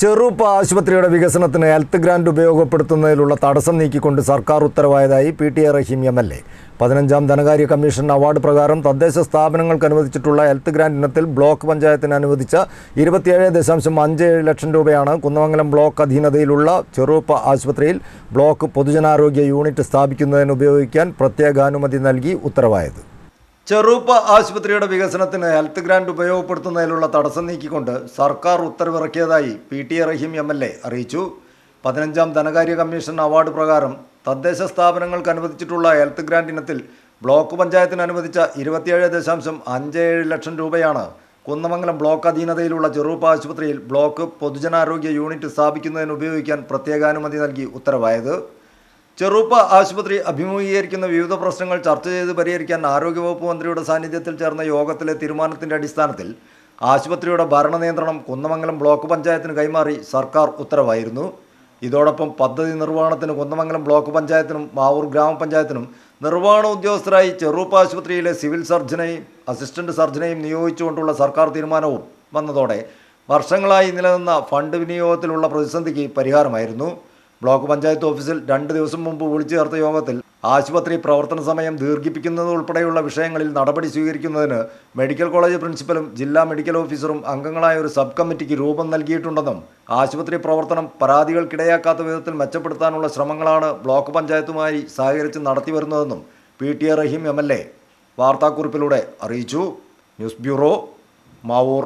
ചെറുപ്പ ആശുപത്രിയുടെ വികസനത്തിന് ഹെൽത്ത് ഗ്രാൻഡ് ഉപയോഗപ്പെടുത്തുന്നതിലുള്ള തടസ്സം നീക്കിക്കൊണ്ട് സർക്കാർ ഉത്തരവായതായി P T A Rahim M L A. പതിനഞ്ചാം ധനകാര്യ കമ്മീഷൻ അവാർഡ് പ്രകാരം തദ്ദേശ സ്ഥാപനങ്ങൾക്ക് അനുവദിച്ചിട്ടുള്ള ഹെൽത്ത് ഗ്രാൻഡ് ഇനത്തിൽ ബ്ലോക്ക് പഞ്ചായത്തിന് അനുവദിച്ച ഇരുപത്തിയേഴ് ദശാംശം അഞ്ച് ഏഴ് ലക്ഷം രൂപയാണ് കുന്നമംഗലം ബ്ലോക്ക് അധീനതയിലുള്ള ചെറുപ്പ ആശുപത്രിയിൽ ബ്ലോക്ക് പൊതുജനാരോഗ്യ യൂണിറ്റ് സ്ഥാപിക്കുന്നതിന് ഉപയോഗിക്കാൻ പ്രത്യേകാനുമതി നൽകി ഉത്തരവായത്. ചെറുപ്പ ആശുപത്രിയുടെ വികസനത്തിന് ഹെൽത്ത് ഗ്രാന്റ് ഉപയോഗപ്പെടുത്തുന്നതിലുള്ള തടസ്സം നീക്കിക്കൊണ്ട് സർക്കാർ ഉത്തരവിറക്കിയതായി P T A Rahim M L A അറിയിച്ചു. പതിനഞ്ചാം ധനകാര്യ കമ്മീഷൻ അവാർഡ് പ്രകാരം തദ്ദേശ സ്ഥാപനങ്ങൾക്ക് അനുവദിച്ചിട്ടുള്ള ഹെൽത്ത് ഗ്രാന്റ് ഇനത്തിൽ ബ്ലോക്ക് പഞ്ചായത്തിന് അനുവദിച്ച ഇരുപത്തിയേഴ് ദശാംശം അഞ്ച് ഏഴ് ലക്ഷം രൂപയാണ് കുന്നമംഗലം ബ്ലോക്ക് അധീനതയിലുള്ള ചെറുപ്പ ആശുപത്രിയിൽ ബ്ലോക്ക് പൊതുജനാരോഗ്യ യൂണിറ്റ് സ്ഥാപിക്കുന്നതിന് ഉപയോഗിക്കാൻ പ്രത്യേകാനുമതി നൽകി ഉത്തരവായത്. ചെറുപ്പ ആശുപത്രി അഭിമുഖീകരിക്കുന്ന വിവിധ പ്രശ്നങ്ങൾ ചർച്ച ചെയ്ത് പരിഹരിക്കാൻ ആരോഗ്യവകുപ്പ് മന്ത്രിയുടെ സാന്നിധ്യത്തിൽ ചേർന്ന യോഗത്തിലെ തീരുമാനത്തിന്റെ അടിസ്ഥാനത്തിൽ ആശുപത്രിയുടെ ഭരണ നിയന്ത്രണം കുന്നമംഗലം ബ്ലോക്ക് പഞ്ചായത്തിന് കൈമാറി സർക്കാർ ഉത്തരവായിരുന്നു. ഇതോടൊപ്പം പദ്ധതി നിർവഹണത്തിന് കുന്നമംഗലം ബ്ലോക്ക് പഞ്ചായത്തിനും മാവൂർ ഗ്രാമപഞ്ചായത്തിനും നിർവഹണ ഉദ്യോഗസ്ഥരായി ചെറുപ്പ ആശുപത്രിയിലെ സിവിൽ സർജനെയും അസിസ്റ്റന്റ് സർജനെയും നിയോഗിച്ചുകൊണ്ടുള്ള സർക്കാർ തീരുമാനവും വന്നതോടെ വർഷങ്ങളായി നിലനിന്ന ഫണ്ട് വിനിയോഗത്തിലുള്ള പ്രതിസന്ധിക്ക് പരിഹാരമായിരുന്നു. ബ്ലോക്ക് പഞ്ചായത്ത് ഓഫീസിൽ രണ്ട് ദിവസം മുമ്പ് വിളിച്ചു ചേർത്ത യോഗത്തിൽ ആശുപത്രി പ്രവർത്തന സമയം ദീർഘിപ്പിക്കുന്നത് ഉൾപ്പെടെയുള്ള വിഷയങ്ങളിൽ നടപടി സ്വീകരിക്കുന്നതിന് മെഡിക്കൽ കോളേജ് പ്രിൻസിപ്പലും ജില്ലാ മെഡിക്കൽ ഓഫീസറും അംഗങ്ങളായ ഒരു സബ് കമ്മിറ്റിക്ക് രൂപം നൽകിയിട്ടുണ്ടെന്നും ആശുപത്രി പ്രവർത്തനം പരാതികൾക്കിടയാക്കാത്ത വിധത്തിൽ മെച്ചപ്പെടുത്താനുള്ള ശ്രമങ്ങളാണ് ബ്ലോക്ക് പഞ്ചായത്തുമായി സഹകരിച്ച് നടത്തിവരുന്നതെന്നും P T A Rahim M L A വാർത്താക്കുറിപ്പിലൂടെ അറിയിച്ചു. News bureau Mavoor.